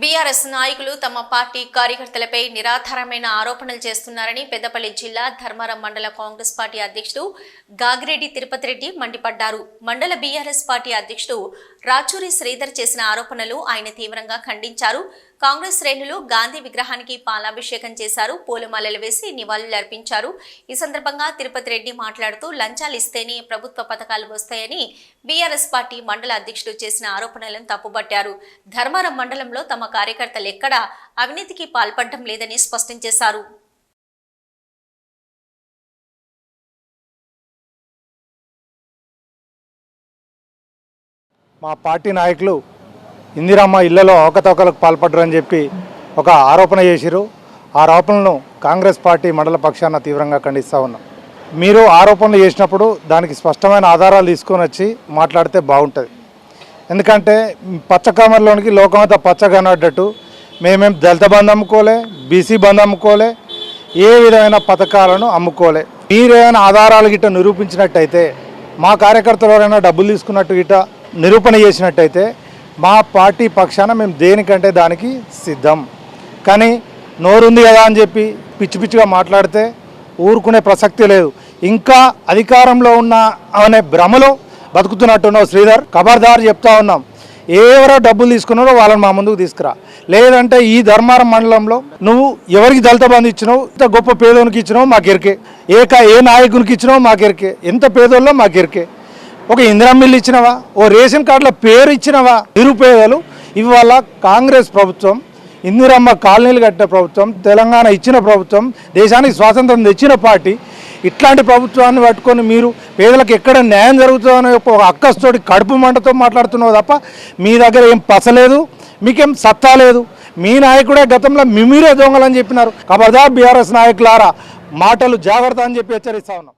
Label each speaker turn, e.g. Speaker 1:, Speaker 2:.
Speaker 1: BRS నాయకులు తమ party కార్యకర్తలపై నిరాధారమైన ఆరోపణలు చేస్తున్నారని పెద్దపల్లి జిల్లా ధర్మారం మండల కాంగ్రెస్ పార్టీ అధ్యక్షుడు గాగిరెడ్డి తిరుపతి రెడ్డి మండిపడ్డారు. మండల బీఆర్ఎస్ పార్టీ అధ్యక్షుడు రాచూరి శ్రీధర్ చేసిన ఆరోపణలు ఆయన తీవ్రంగా ఖండించారు. కాంగ్రెస్ శ్రేణులు గాంధీ విగ్రహానికి పాలాభిషేకం చేశారు పూలమాలలు వేసి నివాళులర్పించారు ఈ సందర్భంగా తిరుపతి రెడ్డి మాట్లాడుతూ లంచాలు ఇస్తేనే ప్రభుత్వ పథకాలు వస్తాయని బీఆర్ఎస్ పార్టీ మండల అధ్యక్షుడు చేసిన ఆరోపణలను తప్పుబట్టారు. ధర్మారం మండలంలో తమ కార్యకర్తలు ఎక్కడా అవినీతికి పాల్పడటం లేదని స్పష్టం చేశారు.
Speaker 2: మా పార్టీ నాయకులు ఇందిరామ్మ ఇళ్ళలో అవకతవకలకు అని చెప్పి ఒక ఆరోపణ చేసిరు ఆ ఆరోపణలను కాంగ్రెస్ పార్టీ మండల పక్షాన తీవ్రంగా ఖండిస్తూ ఉన్నాం. మీరు ఆరోపణలు చేసినప్పుడు దానికి స్పష్టమైన ఆధారాలు తీసుకొని వచ్చి మాట్లాడితే బాగుంటుంది. ఎందుకంటే పచ్చకామర్లోనికి లోకమంతా పచ్చగా అన్నట్టు మేమేం దళిత బంధు అమ్ముకోలే బీసీ బంధు అమ్ముకోలే ఏ విధమైన పథకాలను అమ్ముకోలే. మీరేమైనా ఆధారాలు గిట్ట నిరూపించినట్టయితే మా కార్యకర్తలు ఎవరైనా డబ్బులు తీసుకున్నట్టు గిట్ట నిరూపణ చేసినట్టయితే మా పార్టీ పక్షాన మేము దేనికంటే దానికి సిద్ధం. కానీ నోరుంది కదా అని చెప్పి పిచ్చి పిచ్చిగా మాట్లాడితే ఊరుకునే ప్రసక్తి లేదు. ఇంకా అధికారంలో ఉన్న అనే భ్రమలో బతుకుతున్నట్టున్నావు శ్రీధర్ ఖబర్దార్ చెప్తా ఉన్నాం. ఎవరో డబ్బులు తీసుకున్నారో వాళ్ళని మా ముందుకు తీసుకురా. లేదంటే ఈ ధర్మారం మండలంలో నువ్వు ఎవరికి దళిత బంధు ఇచ్చినావు? ఇంత గొప్ప పేదోనికి ఇచ్చినావు? మాకెరికే. ఏక ఏ ఏ నాయకునికి ఇచ్చినావు? మాకెరికే. ఎంత పేదోళ్ళో మాకెరికే. ఒక ఇందిరం మిల్లు ఇచ్చినవా? ఓ రేషన్ కార్డుల పేరు ఇచ్చినవా? నిరుపేదలు ఇవాళ కాంగ్రెస్ ప్రభుత్వం ఇందిరమ్మ కాలనీలు కట్టిన ప్రభుత్వం తెలంగాణ ఇచ్చిన ప్రభుత్వం దేశానికి స్వాతంత్రం తెచ్చిన పార్టీ ఇట్లాంటి ప్రభుత్వాన్ని పట్టుకొని మీరు పేదలకు ఎక్కడ న్యాయం జరుగుతుందనే ఒక అక్కస్తోటి కడుపు మంటతో మాట్లాడుతున్నావు తప్ప మీ దగ్గర ఏం పసలేదు మీకేం సత్తా లేదు. మీ నాయకుడే గతంలో మిమిరే దొంగలని చెప్పినారు. కబర్దా బీఆర్ఎస్ నాయకులారా మాటలు జాగ్రత్త అని చెప్పి హెచ్చరిస్తా ఉన్నాం.